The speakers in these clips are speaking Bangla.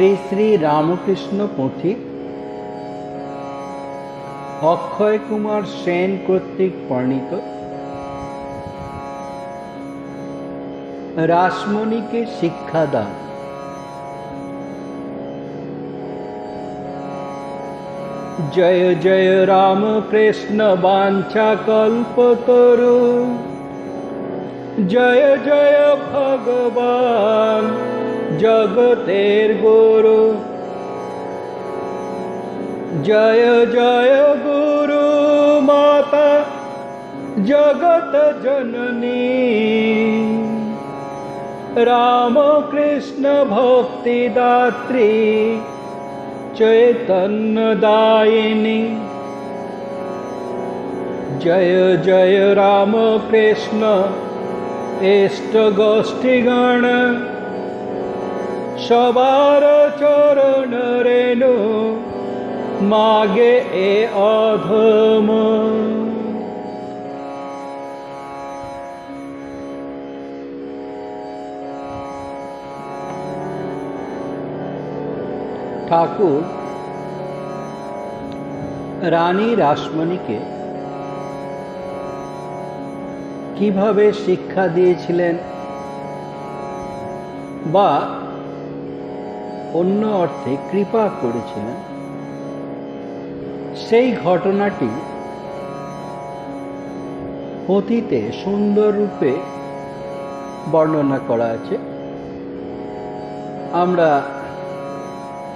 শ্রী শ্রী রামকৃষ্ণ পুঁথি অক্ষয় কুমার সেন কর্তৃক বর্ণিত রাসমণিকে শিক্ষাদান। জয় জয় রাম কৃষ্ণ বাঞ্ছা কল্পতরু জয় জয় ভগবান। जगतेर्गुरु जय जय गुरु माता, जगत जननी। राम कृष्ण भक्तिदात्री चैतन दायिनी। जय जय राम कृष्ण इष्ट गोष्ठी गण। সবার চরণ রেণু মাগে এ অধম। ঠাকুর রানী রাসমণিকে কীভাবে শিক্ষা দিয়েছিলেন বা অন্য অর্থে কৃপা করেছিলেন। সেই ঘটনাটি পুঁথিতে সুন্দর রূপে বর্ণনা করা আছে। আমরা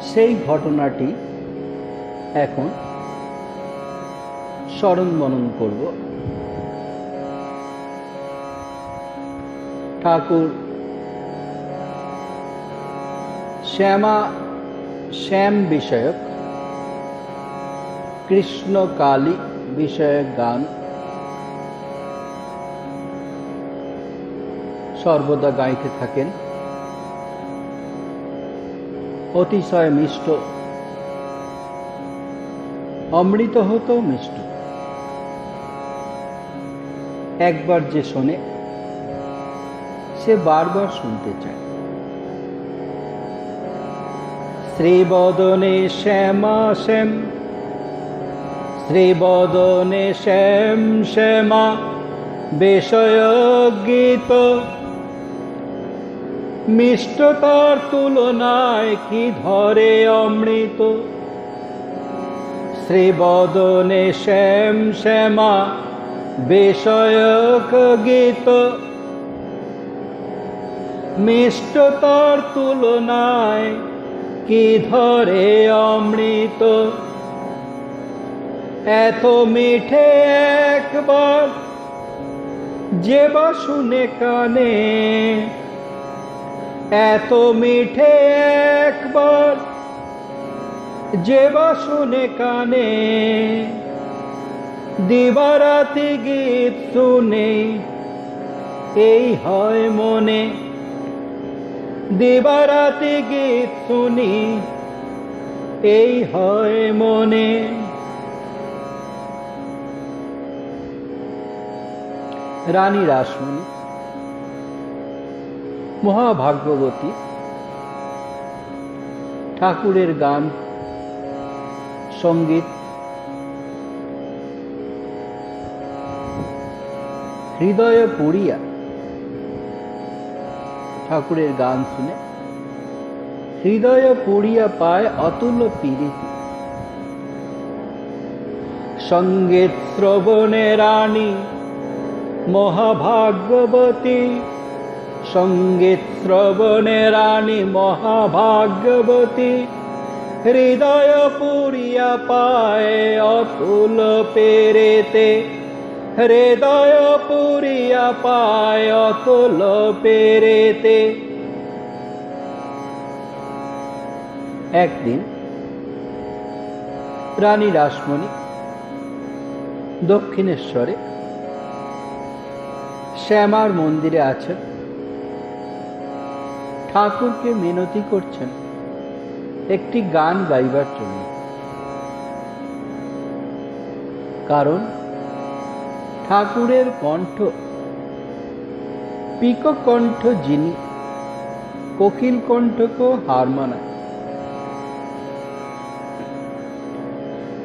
সেই ঘটনাটি এখন স্মরণ মনন করব। ঠাকুর শ্যামা, শ্যাম বিষয়ক, কৃষ্ণ কালী বিষয়ক গান, সর্বদা গাইতে থাকেন। অতিশয় মিষ্ট, অমৃত হতো মিষ্ট। একবার যে শোনে, সে বারবার শুনতে চায়। শ্রীবদনে শ্যামা শ্যাম, শ্রীবদনে শ্যাম শ্যামা বিষয় গীত মিষ্টতার তুলনায় কি ধরে অমৃত? শ্রীবদনে শ্যাম শ্যামা বিষয়ক গীত মিষ্টতার তুলনায় কি ধরে অমৃত? এত মিঠে একবার যে বা শুনে কানে। এত মিঠে একবার যে বা শুনে কানে। দিবারাতি গীত শুনে এই হয় মনে দিবারাতি গীত শুনি। এই হয় মনে। রানী রাসমণি মহাভাগ্যবতী ঠাকুরের গান সংগীত হৃদয় পড়িয়া ঠাকুরের গান শুনে হৃদয় পড়িয়া পায় অতুল পীড়িতি সংগীত শ্রবণে রানী মহাভাগ্যবতী সংগীত শ্রবণে রানী মহাভাগ্যবতী হৃদয় পুরিয়া পায় অতুল পেরেতে। হৃদয় পুরিয়া পায় অতুল পেরেতে। একদিন রানী রাসমণি দক্ষিণেশ্বরে শ্যামার মন্দিরে আছেন। ঠাকুরকে মিনতি করছেন। একটি গান গাইবার জন্য। কারণ ঠাকুরের কণ্ঠ। পিককণ্ঠ যিনি, কোকিল কণ্ঠকো হার মানায়।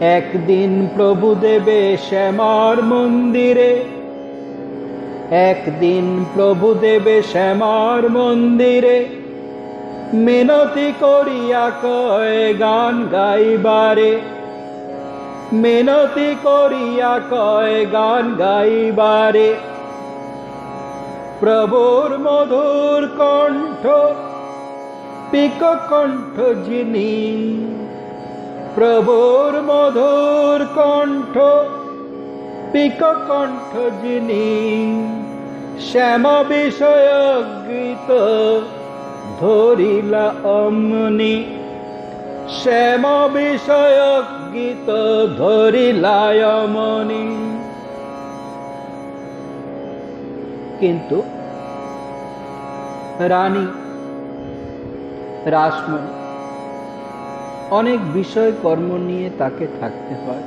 একদিন প্রভু দেবে শ্যামার মন্দিরে, একদিন প্রভু দেবে শ্যামার মন্দিরে, মিনতি করিয়া কয় গান গাইবারে। মিনতি করিয়া কয় গান গাইবারে। প্রভুর মধুর কণ্ঠ, পিক কণ্ঠ যিনি। প্রভুর মধুর কণ্ঠ, পিক কণ্ঠ যিনি। শ্যাম বিষয় গীত ধরিলা অমনি। শ্যাম বিষয় গীত ধরিলা অমনি কিন্তু রানী, রাসমণি, অনেক বিষয় কর্ম নিয়ে তাকে থাকতে হয়।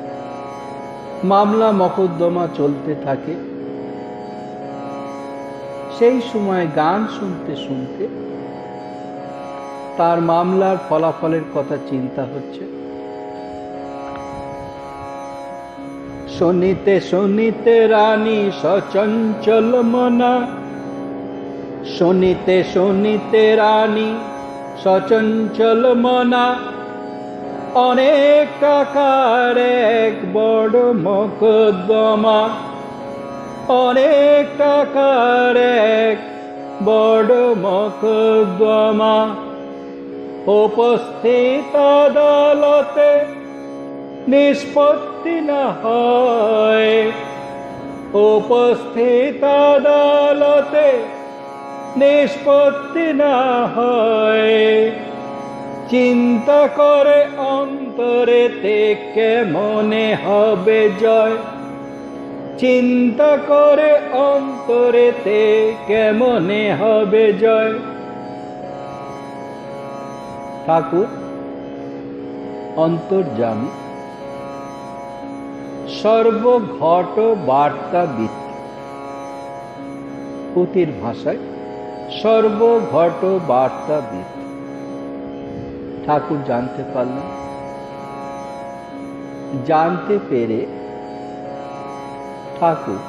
মামলা মকদ্দমা চলতে থাকে। সেই সময় গান শুনতে শুনতে তার মামলার ফলাফলের কথা চিন্তা হচ্ছে। শুনিতে শুনিতে রানী সচঞ্চল মনা। শুনিতে শুনিতে রানী সচঞ্চল মনা। অনেক টাকার এক বড় মকদ্দমা। অনেক টাকার এক বড় মকদ্দমা। উপস্থিত আদালতে নিষ্পত্তি না হয়। উপস্থিত আদালতে নিষ্পত্তি না হয়। চিন্তা করে অন্তরেতে কেমনে হবে জয়। চিন্তা করে অন্তরেতে কেমনে হবে জয়। ঠাকুর অন্তর্জামী সর্বঘট বার্তা বৃত্তি পুতির ভাষায় সর্বঘট বার্তা বৃত্তি ঠাকুর জানতে পারলেন। জানতে পেরে ঠাকুর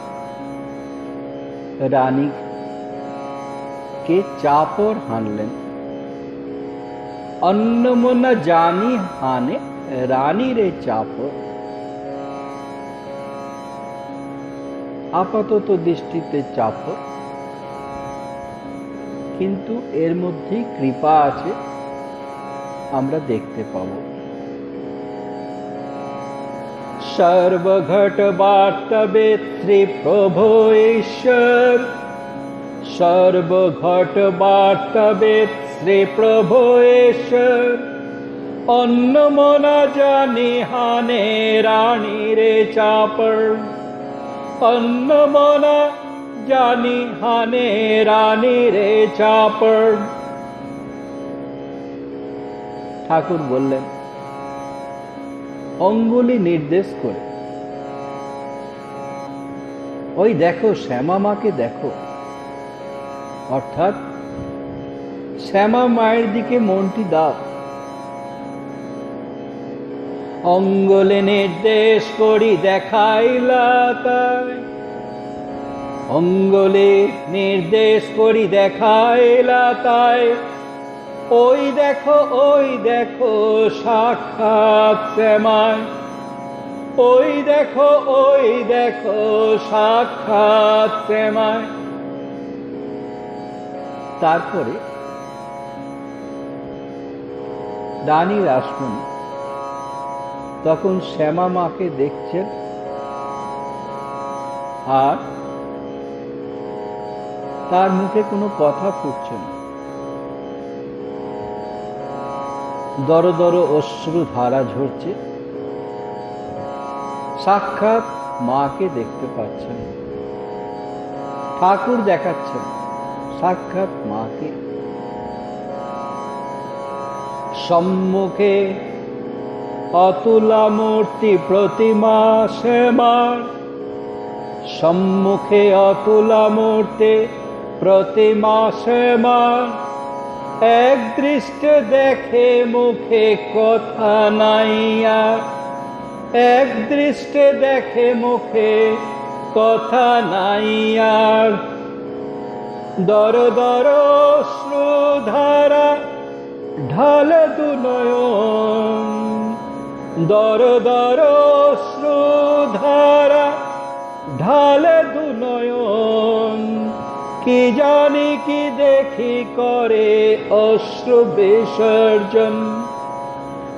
রানীকে চাপর হানলেন। অন্নমনা জানি হানে রানীরে চাপর আপাতত দৃষ্টিতে চাপর কিন্তু এর মধ্যেই কৃপা আছে, আমরা দেখতে পাব। সর্বঘট বার্তবে শ্রী প্রভু ঈশ্বর। সর্বঘট বার্তবে শ্রী প্রভু ঈশ্বর। অন্নমনা জানি হানে রানী রে চাপড়। অন্নমনা জানি হানে রানী রে চাপড়। ঠাকুর বললেন, অঙ্গুলি নির্দেশ করে। ওই দেখো শ্যামা মাকে দেখো। অর্থাৎ শ্যামা মায়ের দিকে মনটি দাও। অঙ্গলে নির্দেশ করি দেখাইলা তাই অঙ্গলে নির্দেশ করি দেখাইলা তাই ওই দেখো ওই দেখো, সাক্ষাৎ শ্যামায়। ওই দেখো ওই দেখো, সাক্ষাৎ শ্যামায়। তারপরে রানী রাসমণি তখন শ্যামা মাকে দেখছেন আর তার মুখে কোনো কথা ফুটছে না। দর দর অশ্রু ধারা ঝরছে। সাক্ষাৎ মাকে দেখতে পাচ্ছেন ঠাকুর দেখাচ্ছেন সাক্ষাৎ মাকে। সম্মুখে অতুলা মূর্তি প্রতিমা শ্যামার সম্মুখে অতুলা মূর্তি প্রতিমা শ্যামার এক দৃষ্টে দেখে মুখে কথা নাইয়া এক দৃষ্টে দেখে মুখে কথা নাই আর। দর দর শ্রুধারা ঢালে দু নয়ন দর দর শ্রুধারা ঢালে দুনয়ন। কি জানি, কি দেখি করে অশ্রু বিসর্জন।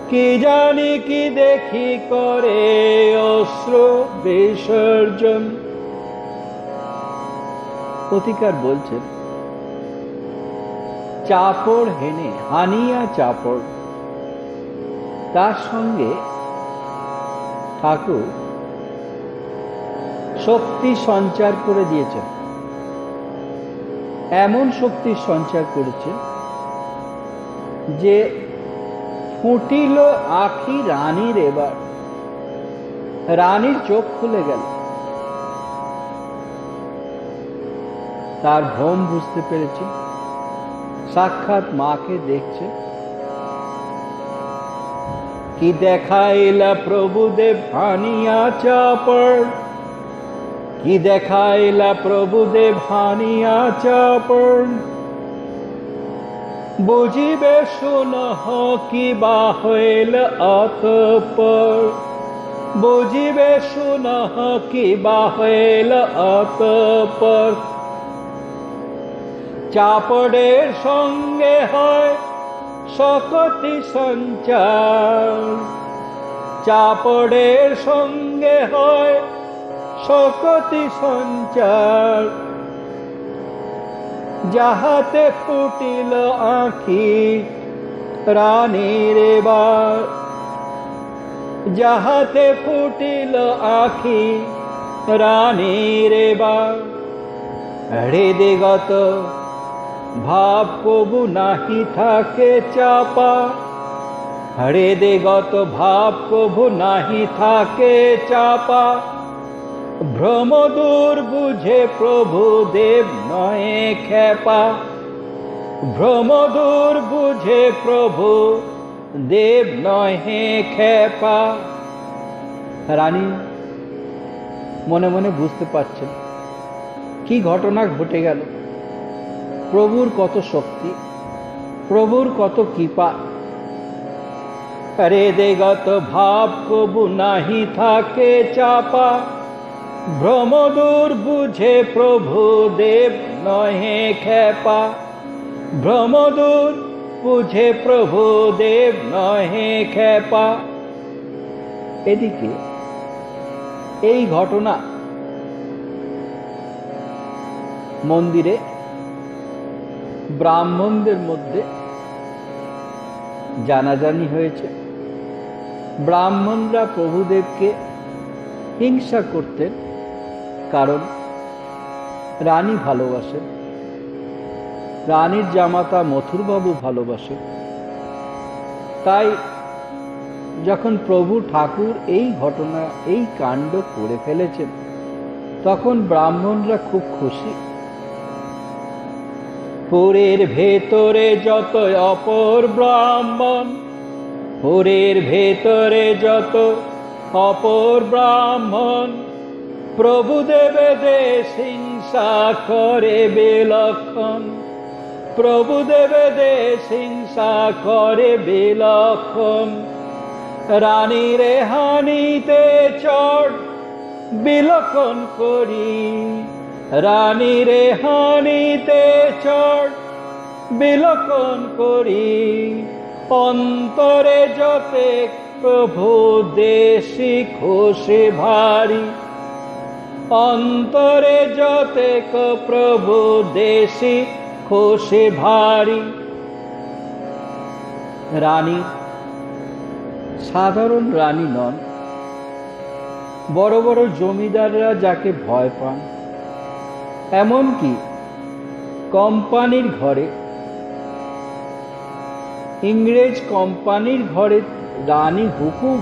কি জানি, কি দেখি করে অশ্রু বিসর্জন। অধিকার বলছেন, চাপড় হেনে হানিয়া চাপড়। তার সঙ্গে ঠাকুর শক্তি সঞ্চার করে দিয়েছেন। এমন শক্তি সঞ্চার করেছে যে ফুটিল আখি রানীর এবার। রানীর চোখ খুলে গেল। তার ভ্রম বুঝতে পেরেছে। সাক্ষাৎ মাকে দেখছে। কি দেখাইলা প্রভুদেব হানিয়া চাপড়? কি দেখাইলা প্রভুদেব হানিয়া চাপড়? বুঝিবে শুনহ কি বা হইল অতপর? বুঝিবে শুনহ কি বা হইল অতপর? চাপড়ের সঙ্গে হয় শকতি সঞ্চার। চাপড়ের সঙ্গে হয় শকতি সঞ্চার। যাহাতে ফুটিল আঁখি রানীর এবার। যাহাতে ফুটিল আঁখি রানীর এবার। হৃদিগত ভাব কবু নাহি থাকে চাপা। হৃদিগত ভাব কবু নাহি থাকে চাপা। ভ্রম দূর বুঝে প্রভু দেব নয়ে খেপা ভ্রম দূর বুঝে প্রভু দেব নহে খেপা রানী, মনে মনে বুঝতে পারছেন কি ঘটনা ঘটে গেল। প্রভুর কত শক্তি, প্রভুর কত কৃপা। রে দেগত ভাব কবু নাহি থাকে চাপা, ভ্রমদূর বুঝে প্রভু দেব নহে খেপা ভ্রমদূর বুঝে প্রভু দেব নহে খেপা এদিকে এই ঘটনা মন্দিরে ব্রাহ্মণদের মধ্যে জানাজানি হয়েছে। ব্রাহ্মণরা প্রভুদেবকে হিংসা করতেন, কারণ রানী ভালোবাসেন। রানীর জামাতা মথুরবাবু ভালোবাসেন। তাই যখন প্রভু ঠাকুর এই ঘটনা, এই কাণ্ড করে ফেলেছেন, তখন ব্রাহ্মণরা খুব খুশি। পুরের ভেতরে যত অপর ব্রাহ্মণ, পুরের ভেতরে যত অপর ব্রাহ্মণ, প্রভু দেবে দেশ হিংসা করে বিলক্ষণ, প্রভু দেবে দেশ হিংসা করে বিলক্ষণ রানীরে হানিতে চড় বিলক্ষণ করি। রানীরে হানিতে চড় বিলক্ষণ করি। অন্তরে যতে প্রভু দেশি খুশি ভারী। অন্তরে যতেক প্রভু দেশি খুশি ভারী। রানী, সাধারণ রানী নন, বড় বড় জমিদাররা যাকে ভয় পান এমনকি কোম্পানির ঘরে, ইংরেজ কোম্পানির ঘরে রানী হুকুম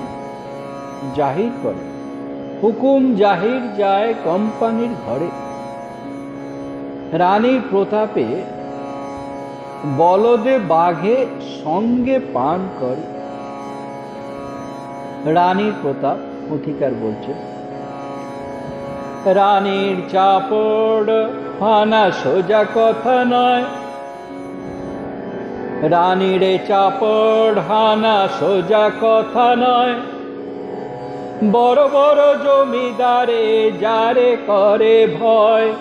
জাহির করে। হুকুম জাহির যায় কোম্পানির ঘরে। রানীর প্রতাপে বলদে বাঘে সঙ্গে পান করে। রানীর প্রতাপ অধিকার বলছে রানীর চাপড় হানা সোজা কথা নয়। রানীরে চাপড় হানা সোজা কথা নয়। বড় বড় জমিদারে যারে করে ভয়।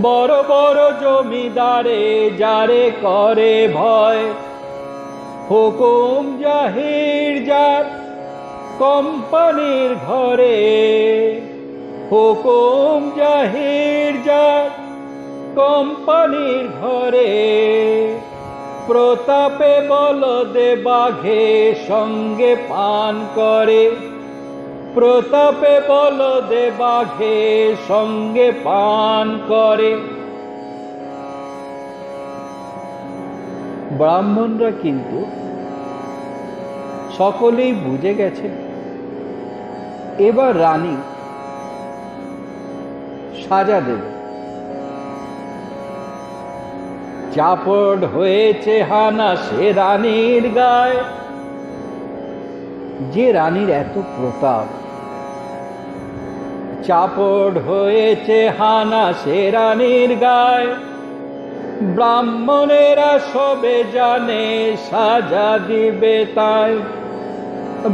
বড় বড় জমিদারে যারে করে ভয়। হুকুম জাহির যার কোম্পানির ঘরে। হুকুম জাহির যার কোম্পানির ঘরে। প্রতাপে বলদে বাঘে সঙ্গে পান করে। প্রতাপে বলদে বাঘে সঙ্গে পান করে। ব্রাহ্মণরা কিন্তু সকলেই বুঝে গেছে। এবার রানী সাজা দেবে চাপড় হয়েছে হানা সে রানীর গায়ে। যে রানীর এত প্রতাপ, চাপড় হয়েছে হানা সে রানীর গায়ে। ব্রাহ্মণেরা সবে জানে সাজা দিবে তাই।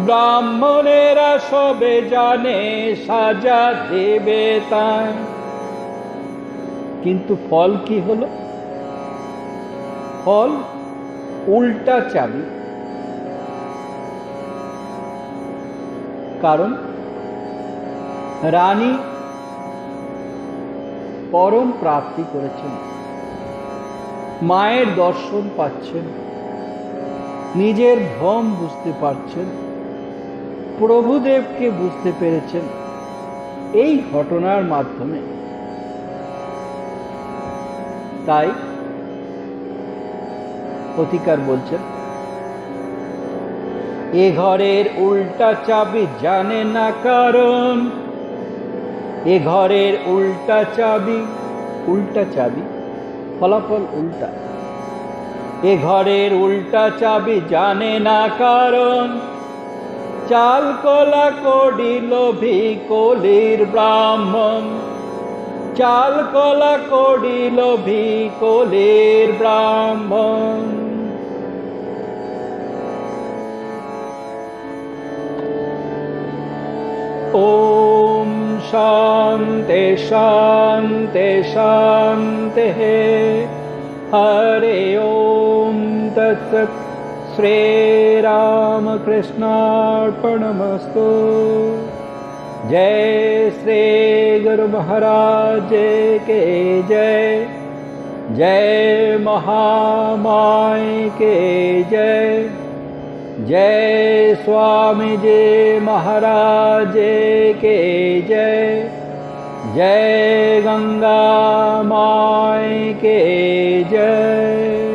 ব্রাহ্মণেরা সবে জানে সাজা দেবে তাই। কিন্তু ফল কি হলো? ফল উল্টা চাবি। কারণ রানী পরম প্রাপ্তি করেছেন। মায়ের দর্শন পাচ্ছেন। নিজের ভ্রম বুঝতে পারছেন। প্রভুদেবকে বুঝতে পেরেছেন। এই ঘটনার মাধ্যমে তাই অধিকার বলছেন এ ঘরের উল্টা চাবি জানে না কারণ। এ ঘরের উল্টা চাবি উল্টা চাবি, ফলাফল উল্টা। এ ঘরের উল্টা চাবি জানে না কারণ। চাল কলা কলির ব্রাহ্মণ। চাল কলা কড়ি লোভী কলির ব্রাহ্মণ ॐ शान्ते शान्ते शान्तिः हरे ॐ तत्सत् श्रीरामकृष्णार्पणमस्तु जय श्री गुरु महाराज के जय जय महामाय के जय जय स्वामी जी महाराज के जय जय गंगा माय के जय।